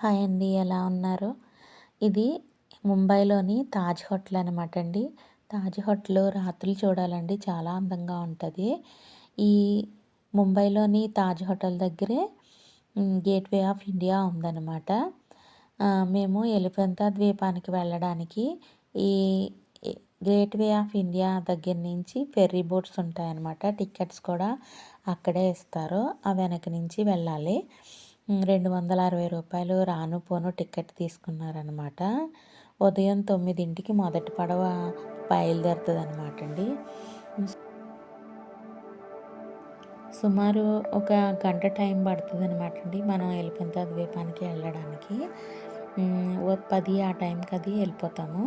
Hi అండి ఎలా ఉన్నారు? ఇది ముంబైలోని తాజ్ హోటల్ అనమాట అండి. తాజ్ హోటల్ రాత్రులు చూడాలండి చాలా అందంగా ఉంటుంది. ఈ ముంబైలోని తాజ్ హోటల్ దగ్గరే గేట్వే ఆఫ్ ఇండియా ఉందన్నమాట. మేము ఎలిఫెంతా ద్వీపానికి వెళ్ళడానికి ఈ గేట్వే ఆఫ్ ఇండియా దగ్గర నుంచి ఫెర్రీ బోట్స్ ఉంటాయన్నమాట. టికెట్స్ కూడా అక్కడే ఇస్తారు ఆ వెనక నుంచి వెళ్ళాలి. రెండు వందల అరవై రూపాయలు రాను పోను టికెట్ తీసుకున్నారనమాట ఉదయం తొమ్మిదింటికి మొదటి పడవ బయలుదేరుతుంది అనమాట అండి సుమారు ఒక గంట టైం పడుతుంది అనమాట అండి మనం ఎలిపెంత ద్వీపానికి వెళ్ళడానికి. పది ఆ టైంకి అది వెళ్ళిపోతాము.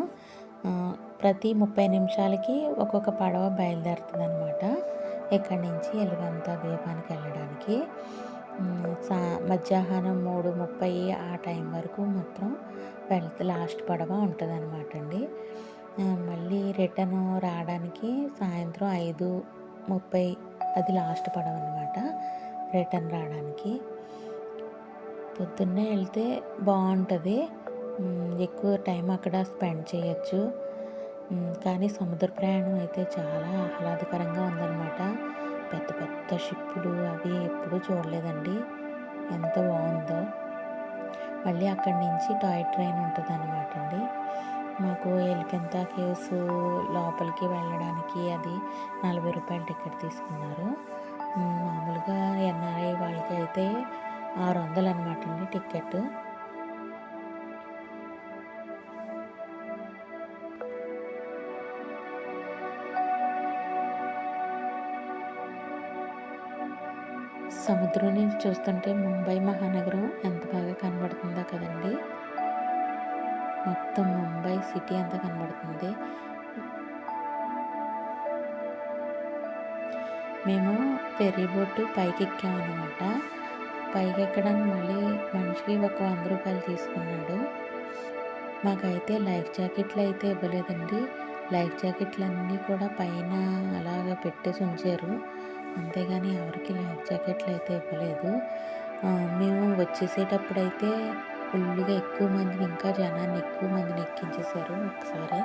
ప్రతి ముప్పై నిమిషాలకి ఒక్కొక్క పడవ బయలుదేరుతుంది అనమాట ఇక్కడి నుంచి ఎలుగంత ద్వీపానికి వెళ్ళడానికి. సా మధ్యాహ్నం మూడు ముప్పై ఆ టైం వరకు మాత్రం వెళ్తే లాస్ట్ పడవ ఉంటుంది అనమాట అండి మళ్ళీ రిటర్న్ రావడానికి సాయంత్రం ఐదు ముప్పై అది లాస్ట్ పడవ అనమాట రిటర్న్ రావడానికి. పొద్దున్నే వెళ్తే బాగుంటుంది. ఎక్కువ టైం అక్కడ స్పెండ్ చేయొచ్చు. కానీ సముద్ర ప్రయాణం అయితే చాలా ఆహ్లాదకరంగా ఉందన్నమాట. పెద్ద పెద్ద షిప్పులు అవి ఎప్పుడూ చూడలేదండి. ఎంత బాగుందో. మళ్ళీ అక్కడి నుంచి టాయ్ ట్రైన్ ఉంటుంది అనమాట అండి మాకు ఎలికెంత కేవ్స్ లోపలికి వెళ్ళడానికి అది నలభై రూపాయల టికెట్ తీసుకున్నారు. మామూలుగా ఎన్ఆర్ఐ వాళ్ళకి అయితే ఆరు వందలు అనమాట అండి టికెట్. సముద్రం నుంచి చూస్తుంటే ముంబై మహానగరం ఎంత బాగా కనబడుతుందో కదండి. మొత్తం ముంబై సిటీ అంతా కనబడుతుంది. మేము ఫెర్రీ బోటు పైకి ఎక్కామన్నమాట పైకి ఎక్కడానికి మళ్ళీ మనిషికి ఒక వంద రూపాయలు తీసుకున్నాడు. మాకైతే లైఫ్ జాకెట్లు అయితే ఇవ్వలేదండి. లైఫ్ జాకెట్లు అన్నీ కూడా పైన అలాగా పెట్టేసి ఉంచారు. అంతేగాని ఎవరికి లైఫ్ జాకెట్లు అయితే ఇవ్వలేదు. మేము వచ్చేసేటప్పుడు అయితే ఫుల్గా ఎక్కువ మందిని ఇంకా జనాన్ని ఎక్కువ మందిని ఎక్కించేశారు ఒకసారి.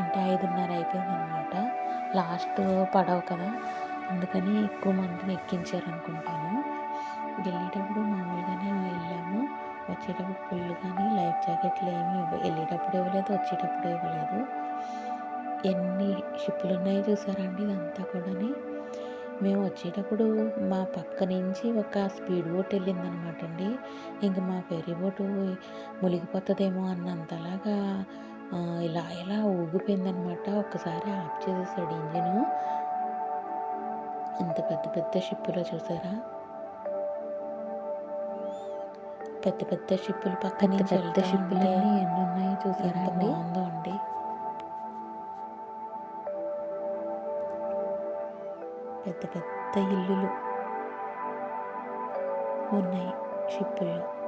అంటే ఐదున్నర అయిపోయింది అనమాట లాస్ట్ పడవ కదా అందుకని ఎక్కువ మందిని ఎక్కించారు అనుకుంటాను వెళ్ళేటప్పుడు మామూలుగానే వెళ్ళాము. వచ్చేటప్పుడు ఫుల్ కానీ లైఫ్ జాకెట్లు ఏమి వెళ్ళేటప్పుడు ఇవ్వలేదు వచ్చేటప్పుడు ఇవ్వలేదు. ఎన్ని షిప్పులు ఉన్నాయో చూసారండి ఇదంతా కూడా మేము వచ్చేటప్పుడు మా పక్క నుంచి ఒక స్పీడ్ బోట్ వెళ్ళిందనమాట అండి. ఇంక మా ఫెరీ బోటు మునిగిపోతుందేమో అన్నంతలాగా ఇలా ఇలా ఊగిపోయిందనమాట. ఒక్కసారి ఆఫ్ చేసేసాడు ఇంజిన్. ఇంత పెద్ద పెద్ద షిప్పులో చూసారా? పెద్ద పెద్ద షిప్పులు పక్కన పెద్ద షిప్పులు ఎన్ని ఉన్నాయో చూసారా బాగుందో అండి. పెద్ద పెద్ద ఇల్లులు ఉన్నాయి షిప్పుల్లో.